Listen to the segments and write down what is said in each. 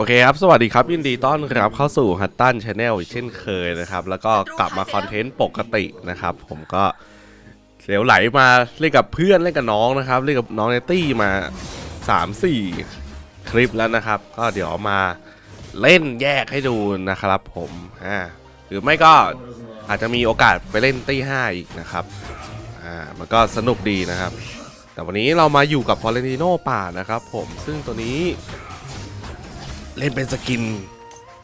โอเคครับ สวัสดีครับ ยินดีต้อนรับเข้าสู่ฮัตตันชาแนลอีกเช่นเคยนะครับ แล้วก็กลับมาคอนเทนต์ปกตินะครับ ผมก็เสียวไหลมาเล่นกับเพื่อนเล่นกับน้องนะครับ เล่นกับน้องเนตี้มา 3-4 คลิปแล้วนะครับ ก็เดี๋ยวมาเล่นแยกให้ดูนะครับผมอ่าหรือไม่ก็อาจจะมีโอกาสไปเล่นตี้5อีกนะครับอ่ามันก็สนุกดีนะครับ แต่วันนี้เรามาอยู่กับฟอเรนติโนป่านะครับ ผมซึ่งตัวนี้ เล่นเป็นสกิน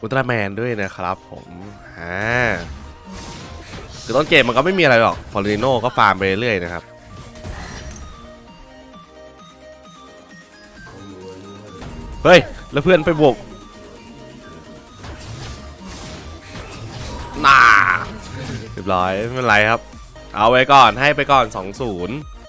อุลตร้าแมนด้วยนะครับผมอ่าคือต้นเกมมันก็ไม่มีอะไรหรอกฟอร์ิโนก็ฟาร์มไปเรื่อยนะครับเฮ้ย แล้วเพื่อนไปบวกน่าเรียบร้อยไม่เป็นไรครับ เอาไว้ก่อนให้ไปก่อน 2-0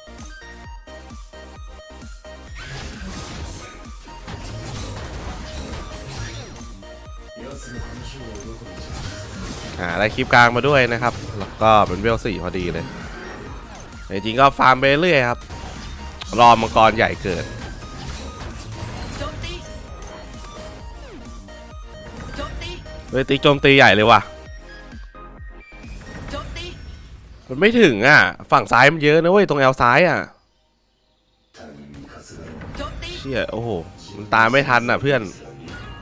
อ่าได้คลิปกลางมาด้วยนะครับ แล้วก็เป็นเวลสี่พอดีเลยจริงก็ฟาร์มไปเรื่อยครับ รอมังกรใหญ่เกิดเฮ้ยตีโจมตีใหญ่เลยว่ะมันไม่ถึงอะ ฝั่งซ้ายมันเยอะนะเว้ย ตรงแอลซ้ายอะ เชี่ย โอ้โห มันตามไม่ทันอะเพื่อน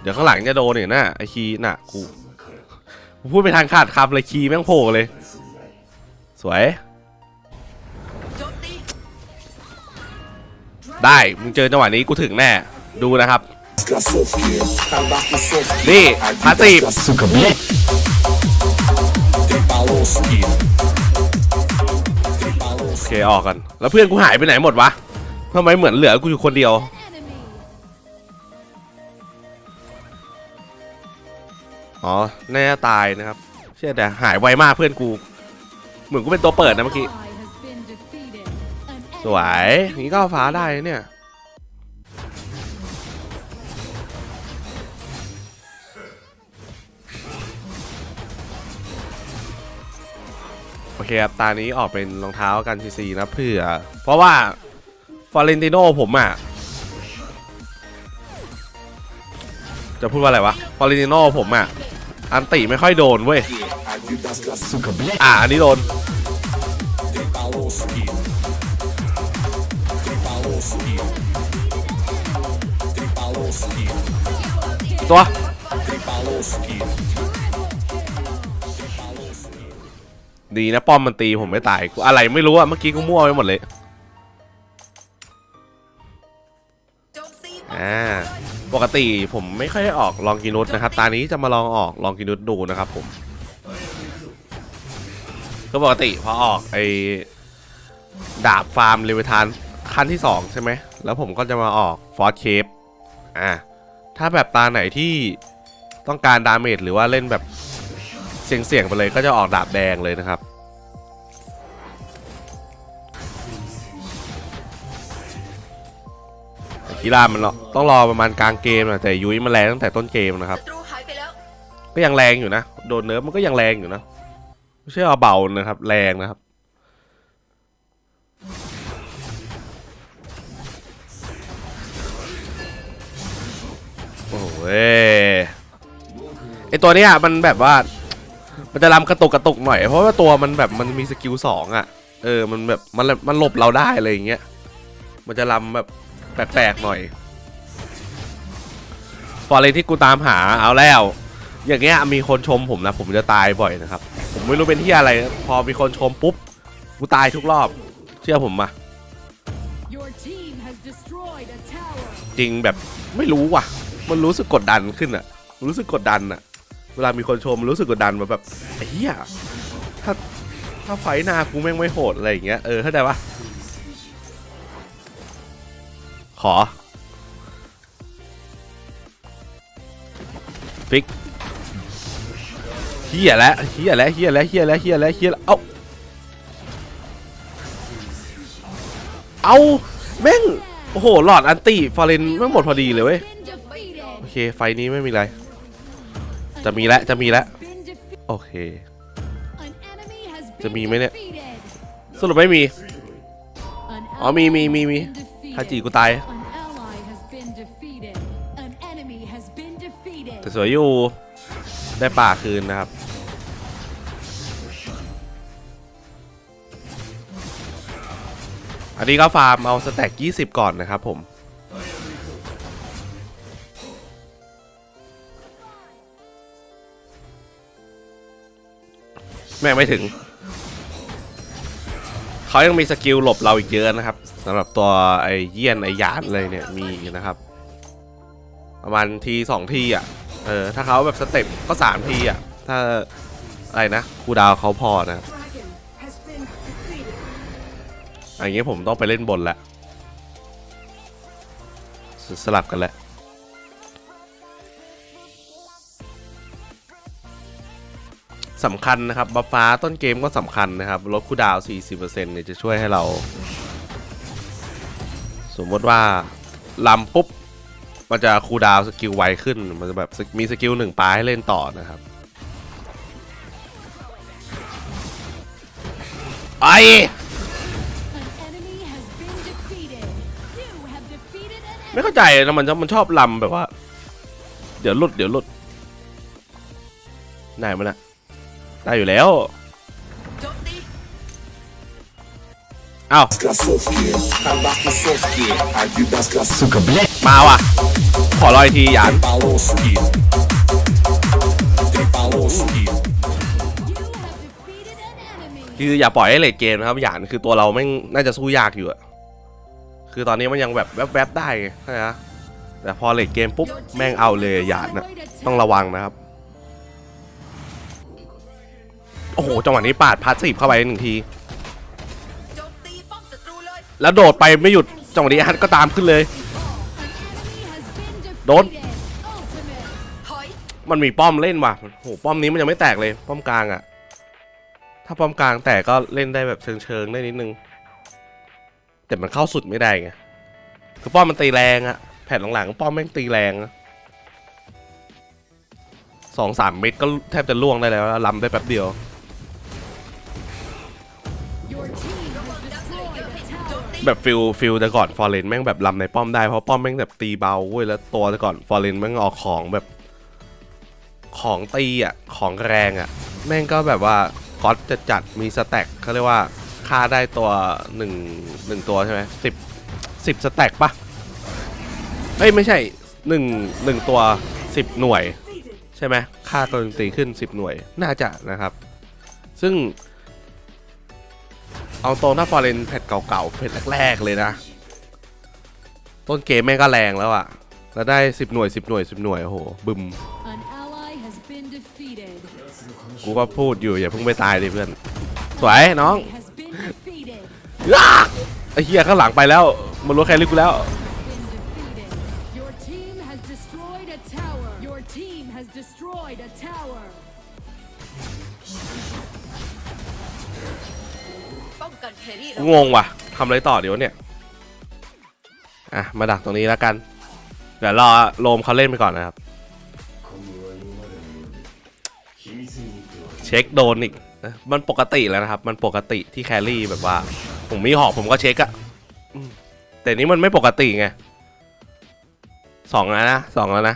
เดี๋ยวข้างหลังจะโดนเนี่ยนะไอคีน่ะกูพูดไปทางขาดคำเลยคีแม่งโผล่เลย สวย ได้ มึงเจอจังหวะนี้กูถึงแน่ ดูนะครับ นี่พาสีโอเคออกกัน แล้วเพื่อนกูหายไปไหนหมดวะทำไมเหมือนเหลือกูอยู่คนเดียว อ๋อแน่าจะตายนะครับ เชื่อแต่หายไวมากเพื่อนกู เหมือนกูเป็นตัวเปิดนะเมื่อกี้ สวยอย่างนี้ก็ฟ้าได้เนี่ย โอเคครับ ตานี้ออกเป็นรองเท้ากันซีซีนะเพื่อ เพราะว่า ฟอเรนติโนผมอะจะพูดว่าอะไรวะฟอเรนติโนผมอะ อันตีไม่ค่อยโดนเว้ย อ่าอันนี้โดน ตัว ดีนะป้อมมันตีผมไม่ตายกูอะไรไม่รู้อะเมื่อกี้กูมั่วไปหมดเลย อ่า ปกติผมไม่ค่อยได้ออกลองกินุสนะครับ ตานี้จะมาลองออกลองกินุสดูนะครับผมก็ปกติพอออกไอดาบฟาร์มเลเวทานขั้นที่ 2 ใช่ไหม แล้วผมก็จะมาออกฟอร์สเคปอ่าถ้าแบบตาไหนที่ต้องการดาเมจหรือว่าเล่นแบบเสี่ยงๆไปเลยก็จะออกดาบแดงเลยนะครับ กีฬามันรอต้องรอประมาณกลางเกมนะแต่ยุ้ยมันแรงตั้งแต่ต้นเกมนะครับ ศัตรูหายไปแล้ว ก็ยังแรงอยู่นะ โดนเนิร์ฟมันก็ยังแรงอยู่นะไม่ใช่เอาเบานะครับ แรงนะครับ โอ้ยไอตัวเนี้ยมันแบบว่า มันจะลำกระตุกกระตุกหน่อย เพราะว่าตัวมันแบบมันมีสกิลสองอะ เออ มันแบบมันมันหลบเราได้อะไรอย่างเงี้ย มันจะลำแบบ แปลกๆหน่อยฟอร์เรนที่กูตามหาเอาแล้ว อย่างเงี้ยมีคนชมผมนะ ผมจะตายบ่อยนะครับ ผมไม่รู้เป็นที่อะไร พอมีคนชมปุ๊บกูตายทุกรอบ เชื่อผมมา Your team has destroyed a tower. จริงแบบไม่รู้ว่ะ มันรู้สึกกดดันขึ้นอะรู้สึกกดดันอะเวลามีคนชมรู้สึกกดดันมาแบบไอ้เหี้ยถ้าถ้าไฟท์หน้ากูแม่งไม่โหดอะไรอย่างเงี้ยเออเข้าใจปะ ขอฟิกเฮียแล้วเฮียแล้วเฮียแล้วเฮียแล้วเฮียแล้วเฮียแล้วเอ้าเอาแม่งโอ้โหหลอดอันติฟอร์เรนแม่หมดพอดีเลยเว้ยโอเค ไฟนี้ไม่มีอะไร จะมีแล้วจะมีแล้วโอเค จะมีไหมเนี่ย สรุปไม่มี อ๋อมีมีมีมี ally has been defeated. ฮาจิกูตาย An ally has been defeated. An enemy has been defeated. แต่สวยอยู่ ได้ป่าคืนนะครับ อันนี้ก็ฟาร์มเอาสแต็ก 20 ก่อนนะครับผมแม่งไม่ถึง เขายังมีสกิลหลบเราอีกเยอะนะครับสำหรับตัวไอเยี่ยนไอหยานเลยเนี่ยมีนะครับ ประมาณทีสองทีอะเออถ้าเขาแบบสเต็ปก็สามทีอะถ้าอะไรนะครูดาวเขาพอนะครับอย่างเงี้ยผมต้องไปเล่นบนแล้วสสลับกันแหล้วสำคัญนะครับบัฟฟ้าต้นเกมก็สำคัญนะครับลดคูดาวน์40%เนี่ยจะช่วยให้เรา สมมติว่าลำปุ๊บ มันจะคูดาวสกิลไวขึ้น มันจะแบบมีสกิลหนึ่งปลาให้เล่นต่อนะครับไอไม่เข้าใจนะมันมันชอบลำแบบว่า เดี๋ยวลุดเดี๋ยวลุดได้มันอะได้อยู่แล้ว เอ้าสุกับลมาว่ะ ขอรอยทีหยานคืออย่าปล่อยให้เลทเกมนะครับหยานคือตัวเราไม่น่าจะสู้ยากอยู่อะคือตอนนี้มันยังแบบแวบๆได้ใช่ะแต่พอเลทเกมปุ๊บแม่งเอาเลยหยาดนะต้องระวังนะครับ โอ้โหจังหวะนี้ปาดพัาสซีฟเข้าไปหนึ่งที แล้วโดดไปไม่หยุดจังหวะนี้ฮัทก็ตามขึ้นเลย An enemy has been defeated. Don't. Ultimate. ถอยมันมีป้อมเล่นว่ะโอ้โหป้อมนี้มันยังไม่แตกเลย ป้อมกลางอะถ้าป้อมกลางแตกก็เล่นได้แบบเชิงๆได้นิดนึง แต่มันเข้าสุดไม่ได้ไงคือป้อมมันตีแรงอะแผ่นหลังๆป้อมแม่งตีแรงสองสามเม็ดก็แทบจะล่วงได้แล้วลำได้แป๊บเดียว แบบฟิลฟิลแต่ก่อนฟอร์เรนแม่งแบบลำในป้อมได้เพราะป้อมแม่งแบบตีเบาเว้ยแล้วตัวแต่ก่อนฟอร์เรนแม่งออกของแบบ ของตีอะของแรงอะ แม่งก็แบบว่าก๊อตจะจัดมีสแต็กเขาเรียกว่าค่าได้ตัวหนึ่งหนึ่งตัวใช่ไหมสิบสิบสแต็กปะเอ้ยไม่ใช่หนึ่งหนึ่งตัวสิบหน่วย ใช่ไหมค่าตัวตีขึ้นสิบหน่วยน่าจะนะครับ ซึ่ง เอาตรงถ้าฟอร์เรนแพทเก่าๆแพทแรกๆเลยนะ ต้นเกมแม่งก็แรงแล้วอะแล้วได้ 10 หน่วย 10 หน่วย 10 หน่วยโอ้โหบึม An ally has been defeated. กูก็พูดอยู่อย่าเพิ่งไปตายดิเพื่อน สวยน้อง Has been defeated. อ้าไอ้เหี้ยข้างหลังไปแล้ว มันรู้แคริกูแล้ว กูงงว่ะทำอะไรต่อเดี๋ยวเนี่ย อะ มาดักตรงนี้แล้วกัน เดี๋ยวรอโลมเขาเล่นไปก่อนนะครับ เช็คโดนอีกมันปกติแล้วนะครับ มันปกติที่แครี่แบบว่า ผมมีหอกผมก็เช็คอะแต่นี้มันไม่ปกติไงสองแล้วนะสองแล้วนะ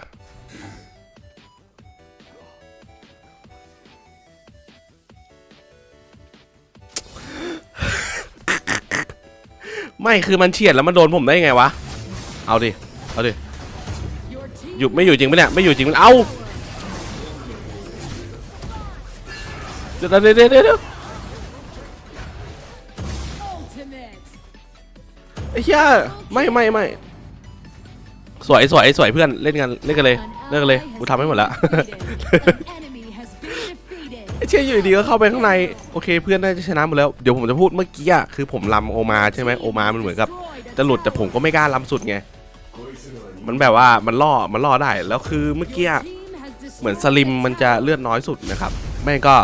ไม่คือมันเฉียดแล้วมันโดนผมได้ไงวะ เอาดิ เอาดิ Your team อยู่ไม่อยู่จริงปะเนี่ย ไม่อยู่จริงปะเอาเดี๋ยวเดี๋ยวเดี๋ยวเดี๋ยว ultimate. ไอ้เหี้ยไม่ไม่ไม่สวยสวยสวยเพื่อนเล่นกันเล่นกันเลยเล่นกันเลยกูทำให้หมดล้ว เชี่ยอยู่ดีก็เข้าไปข้างในโอเค เพื่อนน่าจะชนะหมดแล้วเดี๋ยวผมจะพูดเมื่อกี้อะคือผมลำโอมาใช่ไหมโอมามันเหมือนกับจะหลุดแต่ผมก็ไม่กล้าลำสุดไงมันแบบว่ามันล่อมันล่อได้แล้วคือเมื่อกี้เหมือนสลิมมันจะเลือดน้อยสุดนะครับแม่ก็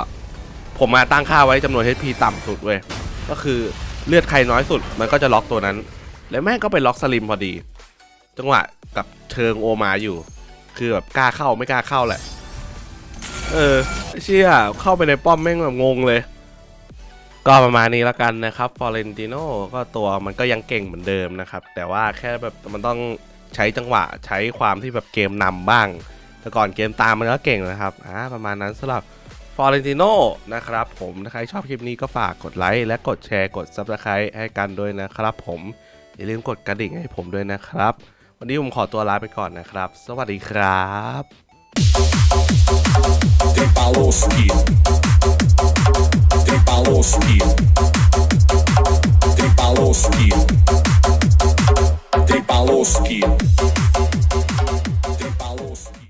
ผมมาตั้งค่าไว้จำนวน HP ต่ำสุดเว้ยก็คือเลือดใครน้อยสุด มันก็จะล็อกตัวนั้น แล้วแม่ก็ไปล็อกสลิมพอดี จังหวะกับเชิงโอมาอยู่ คือแบบกล้าเข้าไม่กล้าเข้าแหละ เออเชี่ยเข้าไปในป้อมแม่งแบบงงเลย ก็ประมาณนี้แล้วกันนะครับฟอเรนติโนก็ตัวมันก็ยังเก่งเหมือนเดิมนะครับ แต่ว่าแค่แบบมันต้องใช้จังหวะใช้ความที่แบบเกมนำบ้าง แต่ก่อนเกมตามมันก็เก่งนะครับอ่าประมาณนั้นสำหรับฟอร์เรนติโนนะครับผมถ้าใครชอบคลิปนี้ก็ฝากกดไลค์และกดแชร์กด Subscribe ให้กันด้วยนะครับผมอย่าลืมกดกระดิ่งให้ผมด้วยนะครับ วันนี้ผมขอตัวลาไปก่อนนะครับ สวัสดีครับ Три полоски. Три полоски. Три полоски. Три полоски.